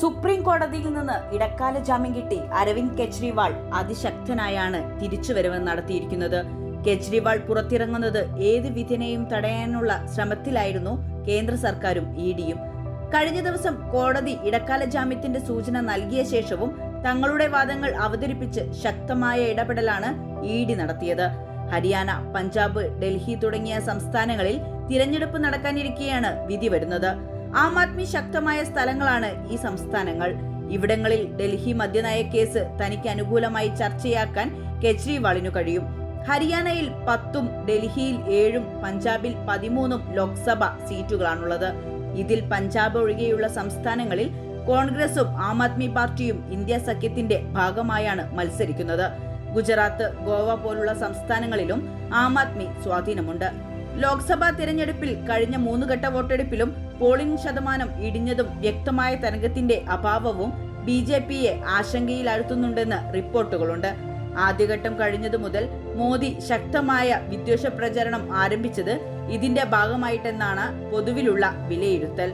Supreme കോടതിയിൽ നിന്ന് ഇടക്കാല ജാമ്യം കിട്ടി അരവിന്ദ് കെജ്രിവാൾ അതിശക്തനായാണ് തിരിച്ചുവരവ് നടത്തിയിരിക്കുന്നത്. കെജ്രിവാൾ പുറത്തിറങ്ങുന്നത് ഏത് വിധിനെയും തടയാനുള്ള ശ്രമത്തിലായിരുന്നു കേന്ദ്ര സർക്കാരും ഇ ഡിയും. കഴിഞ്ഞ ദിവസം കോടതി ഇടക്കാല ജാമ്യത്തിന്റെ സൂചന നൽകിയ ശേഷവും തങ്ങളുടെ വാദങ്ങൾ അവതരിപ്പിച്ച് ശക്തമായ ഇടപെടലാണ് ഇ ഡി നടത്തിയത്. ഹരിയാന പഞ്ചാബ് ഡൽഹി തുടങ്ങിയ സംസ്ഥാനങ്ങളിൽ തിരഞ്ഞെടുപ്പ് നടക്കാനിരിക്കെയാണ് വിധി വരുന്നത്. ആം ആദ്മി ശക്തമായ സ്ഥലങ്ങളാണ് ഈ സംസ്ഥാനങ്ങൾ. ഇവിടങ്ങളിൽ ഡൽഹി മദ്യനയ കേസ് തനിക്ക് അനുകൂലമായി ചർച്ചയാക്കാൻ കെജ്രിവാളിനു കഴിയും. ഹരിയാനയിൽ പത്തും ഡൽഹിയിൽ ഏഴും പഞ്ചാബിൽ പതിമൂന്നും ലോക്സഭ സീറ്റുകളാണുള്ളത്. ഇതിൽ പഞ്ചാബ് ഒഴികെയുള്ള സംസ്ഥാനങ്ങളിൽ കോൺഗ്രസും ആം ആദ്മി പാർട്ടിയും ഇന്ത്യ സഖ്യത്തിന്റെ ഭാഗമായാണ് മത്സരിക്കുന്നത്. ഗുജറാത്ത് ഗോവ പോലുള്ള സംസ്ഥാനങ്ങളിലും ആം ആദ്മി സ്വാധീനമുണ്ട്. ലോക്സഭാ തിരഞ്ഞെടുപ്പിൽ കഴിഞ്ഞ മൂന്ന് ഘട്ട വോട്ടെടുപ്പിലും പോളിംഗ് ശതമാനം ഇടിഞ്ഞതും വ്യക്തമായ തരംഗത്തിന്റെ അഭാവവും ബി ജെ പിയെ ആശങ്കയിലാഴ്ത്തുന്നുണ്ടെന്ന് റിപ്പോർട്ടുകളുണ്ട്. ആദ്യഘട്ടം കഴിഞ്ഞതു മുതൽ മോദി ശക്തമായ വിദ്വേഷ പ്രചരണം ആരംഭിച്ചത് ഇതിന്റെ ഭാഗമായിട്ടെന്നാണ് പൊതുവിലുള്ള വിലയിരുത്തൽ.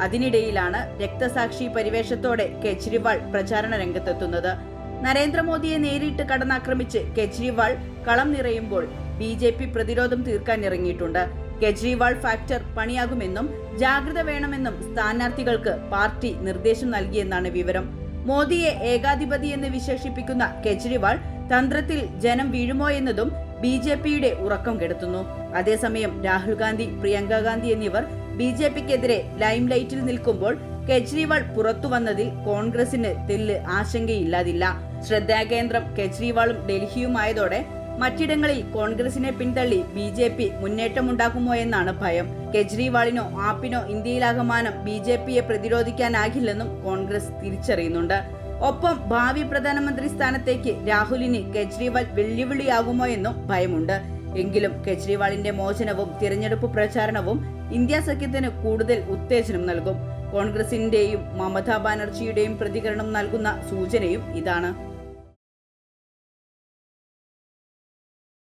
അതിനിടയിലാണ് രക്തസാക്ഷി പരിവേഷത്തോടെ കെജ്രിവാൾ പ്രചാരണ രംഗത്തെത്തുന്നത്. നരേന്ദ്രമോദിയെ നേരിട്ട് കടന്നാക്രമിച്ച് കെജ്രിവാൾ കളം നിറയുമ്പോൾ ബി ജെ പി പ്രതിരോധം തീർക്കാൻ ഇറങ്ങിയിട്ടുണ്ട് കെജ്രിവാൾ ഫാക്ടർ പണിയാകുമെന്നും ജാഗ്രത വേണമെന്നും സ്ഥാനാർത്ഥികൾക്ക് പാർട്ടി നിർദ്ദേശം നൽകിയെന്നാണ് വിവരം. മോദിയെ ഏകാധിപതി എന്ന് വിശേഷിപ്പിക്കുന്ന കെജ്രിവാൾ തന്ത്രത്തിൽ ജനം വീഴുമോ എന്നതും ബി ജെ പിയുടെ ഉറക്കം കെടുത്തുന്നു. അതേസമയം രാഹുൽ ഗാന്ധി പ്രിയങ്ക ഗാന്ധി എന്നിവർ ബി ജെ പിക്കെതിരെ ലൈം ലൈറ്റിൽ നിൽക്കുമ്പോൾ കെജ്രിവാൾ പുറത്തു വന്നതിൽ കോൺഗ്രസിന് തെല്ല് ആശങ്കയില്ലാതില്ല. ശ്രദ്ധാകേന്ദ്രം കെജ്രിവാളും ഡൽഹിയുമായതോടെ മറ്റിടങ്ങളിൽ കോൺഗ്രസിനെ പിന്തള്ളി ബി ജെ പി മുന്നേറ്റമുണ്ടാക്കുമോ എന്നാണ് ഭയം. കെജ്രിവാളിനോ ആപ്പിനോ ഇന്ത്യയിലാകമാനം ബി ജെ പിയെ പ്രതിരോധിക്കാനാകില്ലെന്നും കോൺഗ്രസ് തിരിച്ചറിയുന്നുണ്ട്. ഒപ്പം ഭാവി പ്രധാനമന്ത്രി സ്ഥാനത്തേക്ക് രാഹുലിന് കെജ്രിവാൾ വെല്ലുവിളിയാകുമോ എന്നും ഭയമുണ്ട്. എങ്കിലും കെജ്രിവാളിന്റെ മോചനവും തിരഞ്ഞെടുപ്പ് പ്രചാരണവും ഇന്ത്യ സഖ്യത്തിന് കൂടുതൽ ഉത്തേജനം നൽകും. കോൺഗ്രസിന്റെയും മമതാ ബാനർജിയുടെയും പ്രതികരണം നൽകുന്ന സൂചനയും ഇതാണ്.